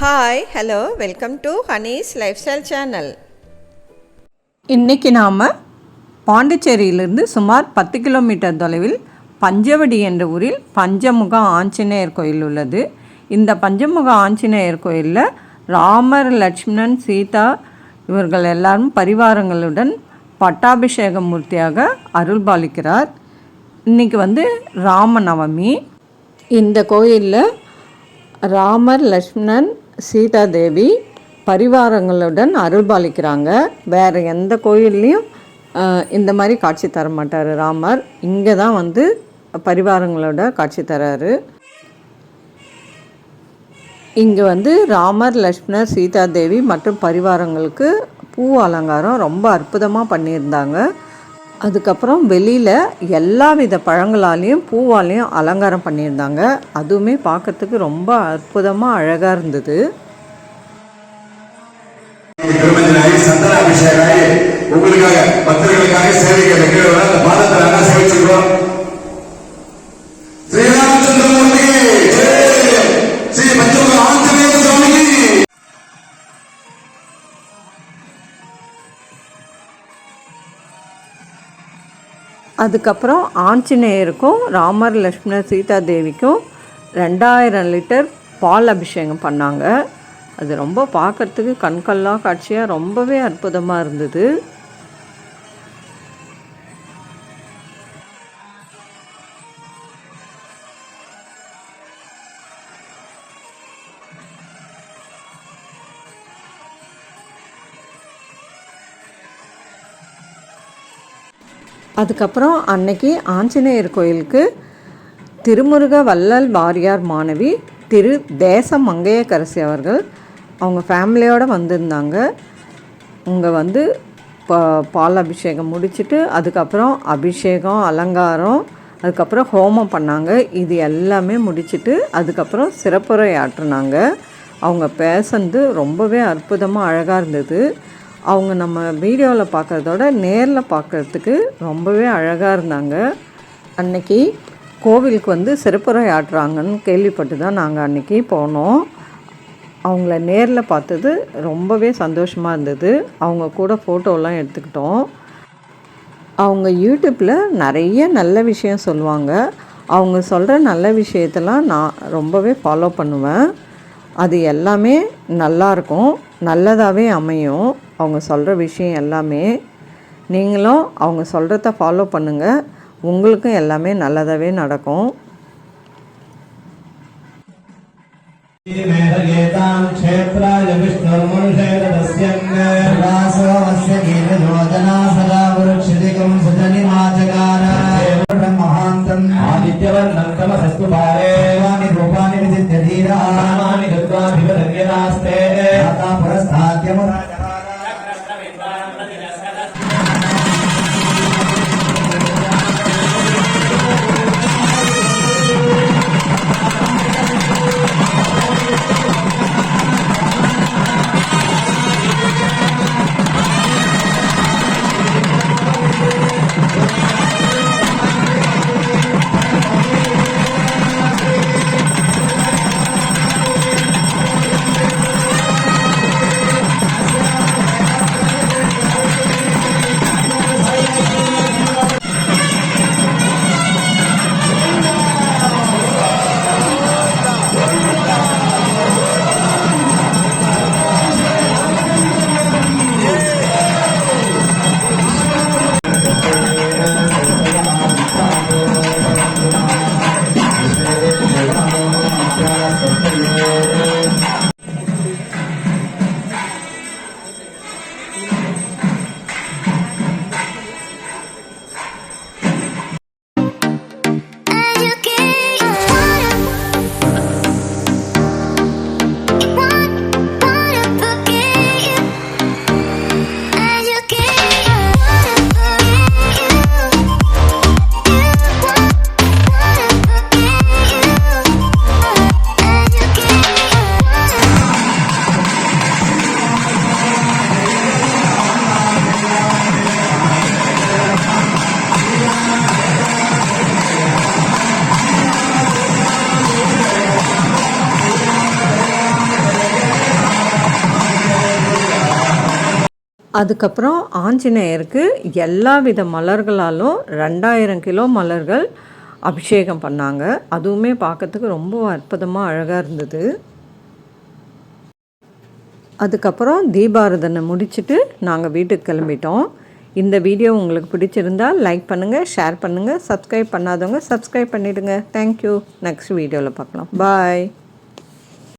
Hi hello welcome to Honey's life style channel இன்றைக்கி நாம் பாண்டிச்சேரியிலிருந்து சுமார் பத்து கிலோமீட்டர் தொலைவில் பஞ்சவடி என்ற ஊரில் பஞ்சமுக ஆஞ்சநேயர் கோயில் உள்ளது. இந்த பஞ்சமுக ஆஞ்சநேயர் கோயிலில் ராமர் லட்சுமணன் சீதா இவர்கள் எல்லாரும் பரிவாரங்களுடன் பட்டாபிஷேக மூர்த்தியாக அருள்பாலிக்கிறார் இன்றைக்கி வந்து ராமநவமி இந்த கோயிலில் ராமர் லக்ஷ்மணன் சீதா தேவி பரிவாரங்களுடன் அருள்பாலிக்கிறாங்க வேறு எந்த கோயில்லையும் இந்த மாதிரி காட்சி தர மாட்டார் ராமர். இங்கே தான் வந்து பரிவாரங்களோட காட்சி தராரு. இங்கே வந்து ராமர் லக்ஷ்மணர் சீதா தேவி மற்றும் பரிவாரங்களுக்கு பூ அலங்காரம் ரொம்ப அற்புதமாக பண்ணியிருந்தாங்க. அதுக்கப்புறம் வெளியில் எல்லா வித பழங்களாலேயும் பூவாலையும் அலங்காரம் பண்ணியிருந்தாங்க. அதுவுமே பார்க்கறதுக்கு ரொம்ப அற்புதமாக அழகாக இருந்தது. உங்களுக்காக பக்தர்களுக்காக சேவைக்கு அதுக்கப்புறம் ஆஞ்சநேயருக்கும் ராமர் லக்ஷ்மணர் சீதா தேவிக்கும் ரெண்டாயிரம் லிட்டர் பால் அபிஷேகம் பண்ணாங்க. அது ரொம்ப பார்க்கறதுக்கு கண்கொள்ளா காட்சியாக ரொம்பவே அற்புதமாக இருந்தது. அதுக்கப்புறம் அன்னைக்கு ஆஞ்சநேயர் கோயிலுக்கு திருமுருக வள்ளல் வாரியார் மாணவி திரு தேச மங்கையக்கரசி அவர்கள் அவங்க ஃபேமிலியோடு வந்திருந்தாங்க. இங்கே வந்து பா பால் அபிஷேகம் முடிச்சுட்டு அதுக்கப்புறம் அபிஷேகம் அலங்காரம் அதுக்கப்புறம் ஹோமம் பண்ணாங்க. இது எல்லாமே முடிச்சுட்டு அதுக்கப்புறம் சிறப்புரை ஆற்றுனாங்க அவங்க பேசுனது ரொம்பவே அற்புதமாக அழகாக இருந்தது. அவங்க நம்ம வீடியோவில் பார்க்குறதோட நேரில் பார்க்குறதுக்கு ரொம்பவே அழகாக இருந்தாங்க. அன்னைக்கு கோவிலுக்கு வந்து சிறப்புரை ஆட்டுறாங்கன்னு கேள்விப்பட்டு தான் நாங்கள் அன்றைக்கி போனோம். அவங்கள நேரில் பார்த்தது ரொம்பவே சந்தோஷமாக இருந்தது. அவங்க கூட ஃபோட்டோலாம் எடுத்துக்கிட்டோம். அவங்க யூடியூப்பில் நிறைய நல்ல விஷயம் சொல்லுவாங்க. அவங்க சொல்கிற நல்ல விஷயத்தெல்லாம் நான் ரொம்பவே ஃபாலோ பண்ணுவேன். அது எல்லாமே நல்லாயிருக்கும் நல்லதாகவே அமையும். அவங்க சொல்கிற விஷயம் எல்லாமே நீங்களும் அவங்க சொல்கிறத ஃபாலோ பண்ணுங்கள் உங்களுக்கும் எல்லாமே நல்லதாகவே நடக்கும் मेहयेतां क्षेत्राय विष्णुर्मनुषैरदस्यन्वासोऽस्य गीतयोजना सदा वृक्षितिकं सुजनिमाचकार महान्तम् आदित्यवर्णं तमसस्तु அதுக்கப்புறம் ஆஞ்சநேயருக்கு எல்லா வித மலர்களாலும் ரெண்டாயிரம் கிலோ மலர்கள் அபிஷேகம் பண்ணாங்க. அதுவுமே பார்க்கறதுக்கு ரொம்ப அற்புதமாக அழகாக இருந்தது. அதுக்கப்புறம் தீபாரதனை முடிச்சுட்டு நாங்கள் வீட்டுக்கு கிளம்பிட்டோம். இந்த வீடியோ உங்களுக்கு பிடிச்சிருந்தா லைக் பண்ணுங்கள் ஷேர் பண்ணுங்கள் சப்ஸ்கிரைப் பண்ணாதவங்க சப்ஸ்கிரைப் பண்ணிவிடுங்க தேங்க்யூ நெக்ஸ்ட் வீடியோவில் பார்க்கலாம். பாய்